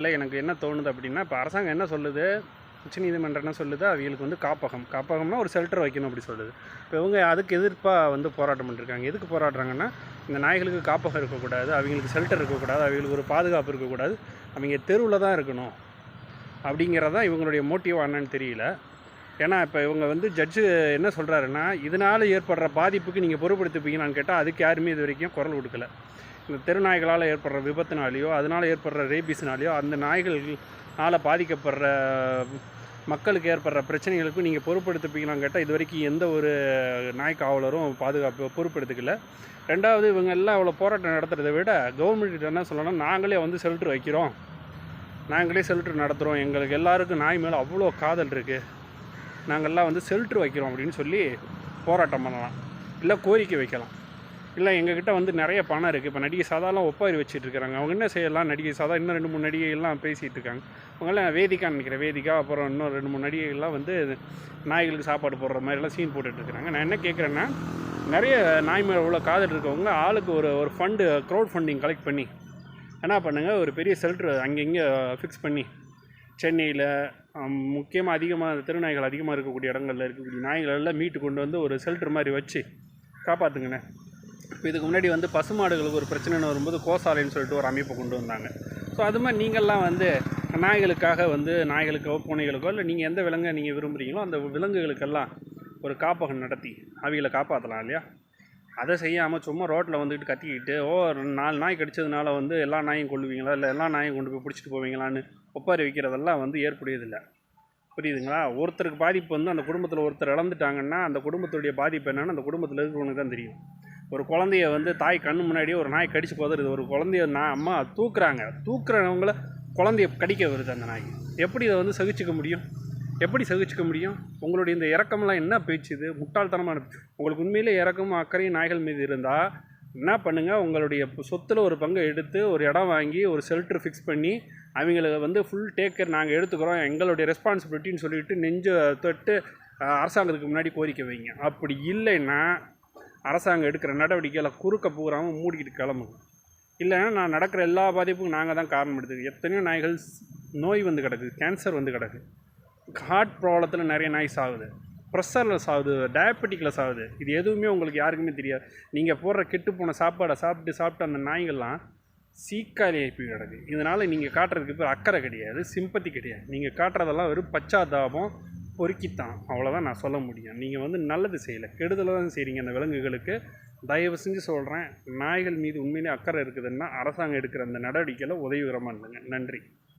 இல்லை எனக்கு என்ன தோணுது அப்படின்னா இப்போ அரசாங்கம் என்ன சொல்லுது? உச்சநீதிமன்றம் என்ன சொல்லுது? அவங்களுக்கு வந்து காப்பகம். காப்பகம்னா ஒரு ஷெல்டர் வைக்கணும் அப்படி சொல்லுது. இப்போ இவங்க அதுக்கு எதிர்ப்பாக வந்து போராட்டம் பண்ணிருக்காங்க. எதுக்கு போராடுறாங்கன்னா இந்த நாய்களுக்கு காப்பகம் இருக்கக்கூடாது அவங்களுக்கு ஷெல்டர் இருக்கக்கூடாது அவங்களுக்கு ஒரு பாதுகாப்பு இருக்கக்கூடாது. அவங்க தெருவில் தான் இருக்கணும். அப்படிங்கிறதான் இவங்களுடைய மோட்டிவ் என்னன்னு தெரியல. ஏன்னா இப்போ இவங்க வந்து ஜட்ஜு என்ன சொல்கிறாருன்னா இதனால் ஏற்படுற பாதிப்புக்கு நீங்கள் பொருட்படுத்திப்பீங்கன்னு கேட்டால் அதுக்கு யாருமே இது வரைக்கும் குரல் கொடுக்கல. இந்த தெருநாய்களால் ஏற்படுற விபத்துனாலேயோ அதனால் ஏற்படுற ரேபீஸ்னாலேயோ அந்த நாய்கள்னால் பாதிக்கப்படுற மக்களுக்கு ஏற்படுற பிரச்சனைகளுக்கும் நீங்கள் பொறுப்படுத்திப்பீங்களான்னு கேட்டால் இது வரைக்கும் எந்த ஒரு நாய் காவலரும் பாதுகாப்பு பொறுப்பெடுத்துக்கல. ரெண்டாவது இவங்க எல்லாம் அவ்வளோ போராட்டம் நடத்துறதை விட கவர்மெண்ட் என்ன சொல்லணும்னா நாங்களே வந்து செல்ட்ரு வைக்கிறோம். நாங்களே செல்ட்ரு நடத்துகிறோம் எங்களுக்கு எல்லாருக்கும் நாய் மேலே அவ்வளோ காதல் இருக்குது நாங்கள்லாம் வந்து செல்ட்ரு வைக்கிறோம் அப்படின்னு சொல்லி போராட்டம் பண்ணலாம். இல்லை கோரிக்கை வைக்கலாம். இல்லை எங்ககிட்ட வந்து நிறைய பணம் இருக்குது இப்போ நடிகை சாதாலாம் ஒப்பாரி வச்சுட்டு இருக்காங்க. அவங்க என்ன செய்யலாம்? நடிகை சாதா இன்னும் ரெண்டு மூணு நடிகைகள்லாம் பேசிகிட்டு இருக்காங்க. அவங்களாம் வேதிக்கான்னு நினைக்கிறேன். வேதிகா அப்புறம் இன்னும் ரெண்டு மூணு நடிகைகள்லாம் வந்து நாய்களுக்கு சாப்பாடு போடுற மாதிரிலாம் சீன் போட்டுட்டு இருக்கிறாங்க நான் என்ன கேட்குறேன்னா நிறைய நாய் மேலே உள்ள காதல் இருக்கவங்க ஆளுக்கு ஒரு ஒரு ஃபண்டு க்ரௌட் ஃபண்டிங் கலெக்ட் பண்ணி என்ன பண்ணுங்கள் ஒரு பெரிய ஷெல்டர் அங்கங்கே ஃபிக்ஸ் பண்ணி சென்னையில் முக்கியமாக அதிகமாக திருநாய்கள் அதிகமாக இருக்கக்கூடிய இடங்களில் இருக்கக்கூடிய நாய்கள் எல்லாம் மீட்டு கொண்டு வந்து ஒரு செல்ட்ரு மாதிரி வச்சு காப்பாற்றுங்கண்ணே இப்போ இதுக்கு முன்னாடி வந்து பசுமாடுகளுக்கு ஒரு பிரச்சனைன்னு வரும்போது கோசாலைன்னு சொல்லிட்டு ஒரு அமைப்பை கொண்டு வந்தாங்க. ஸோ அது மாதிரி நீங்கள்லாம் வந்து நாய்களுக்காக வந்து நாய்களுக்கோ பூனைகளுக்கோ இல்லை நீங்கள் எந்த விலங்கை நீங்கள் விரும்புகிறீங்களோ அந்த விலங்குகளுக்கெல்லாம் ஒரு காப்பகம் நடத்தி அவிகளை காப்பாற்றலாம் இல்லையா? அதை செய்யாமல் சும்மா ரோட்டில் வந்துக்கிட்டு கத்திக்கிட்டு ஓ நாலு நாய் கடிச்சதுனால வந்து எல்லா நாயும் கொள்ளுவீங்களா இல்லை எல்லா நாயும் கொண்டு போய் பிடிச்சிட்டு போவீங்களான்னு ஒப்பாரி வைக்கிறதெல்லாம் வந்து ஏற்புடையதில்லை. புரியுதுங்களா? ஒருத்தருக்கு பாதிப்பு வந்து அந்த குடும்பத்தில் ஒருத்தர் இழந்துட்டாங்கன்னா அந்த குடும்பத்துடைய பாதிப்பு என்னென்னா அந்த குடும்பத்தில் இருக்கிறவனுக்கு தான் தெரியும். ஒரு குழந்தைய வந்து தாய் கண்ணு முன்னாடியே ஒரு நாய் கடிச்சு போதறது ஒரு குழந்தைய நான் அம்மா தூக்குறாங்க. தூக்குறவங்கள குழந்தைய கடிக்க வருது அந்த நாய். எப்படி இதை வந்து சகிச்சுக்க முடியும்? எப்படி சகிச்சுக்க முடியும்? உங்களுடைய இந்த இறக்கம்லாம் என்ன பேச்சு இது முட்டாள்தனமான உங்களுக்கு உண்மையிலே இறக்கமும் அக்கறையும் நாய்கள் மீது இருந்தால் என்ன பண்ணுங்கள் உங்களுடைய சொத்தில் ஒரு பங்கை எடுத்து ஒரு இடம் வாங்கி ஒரு ஷெல்டர் ஃபிக்ஸ் பண்ணி அவங்கள வந்து ஃபுல் டேக் கேர் நாங்கள் எடுத்துக்கிறோம். எங்களுடைய ரெஸ்பான்சிபிலிட்டின்னு சொல்லிட்டு நெஞ்சு தொட்டு அரசாங்கத்துக்கு முன்னாடி கோரிக்கை வைங்க. அப்படி இல்லைன்னா அரசாங்கம் எடுக்கிற நடவடிக்கைகளை குறுக்க பூராமல் மூடிக்கிட்டு கிளம்புங்க இல்லைன்னா நான் நடக்கிற எல்லா பாதிப்புக்கும் நாங்கள் தான் காரணம் எடுத்துக்கு எத்தனையோ நாய்கள் நோய் வந்து கிடக்குது கேன்சர் வந்து கிடக்கு. ஹார்ட் ப்ராப்ளத்தில் நிறைய நாய் சாகுது ப்ரெஷரில் சாகுது டயபெட்டிக்கில் சாகுது இது எதுவுமே உங்களுக்கு யாருக்குமே தெரியாது. நீங்கள் போடுற கெட்டு போன சாப்பாடை சாப்பிட்டு சாப்பிட்டு அந்த நாய்கள்லாம் சீக்காலி போய் கிடக்கு. இதனால் நீங்கள் காட்டுறதுக்கு பேர் அக்கறை கிடையாது சிம்பத்தி கிடையாது. நீங்கள் காட்டுறதெல்லாம் வெறும் பச்சாதாபம் பொறுக்கித்தான். அவ்வளோதான் நான் சொல்ல முடியும். நீங்கள் வந்து நல்லது செய்யலை. கெடுதலை தான் செய்கிறீங்க அந்த விலங்குகளுக்கு. தயவு செஞ்சு சொல்கிறேன் நாய்கள் மீது உண்மையிலே அக்கறை இருக்குதுன்னா அரசாங்கம் எடுக்கிற அந்த நடவடிக்கையில் உதவிகரமாக இருந்துங்க நன்றி.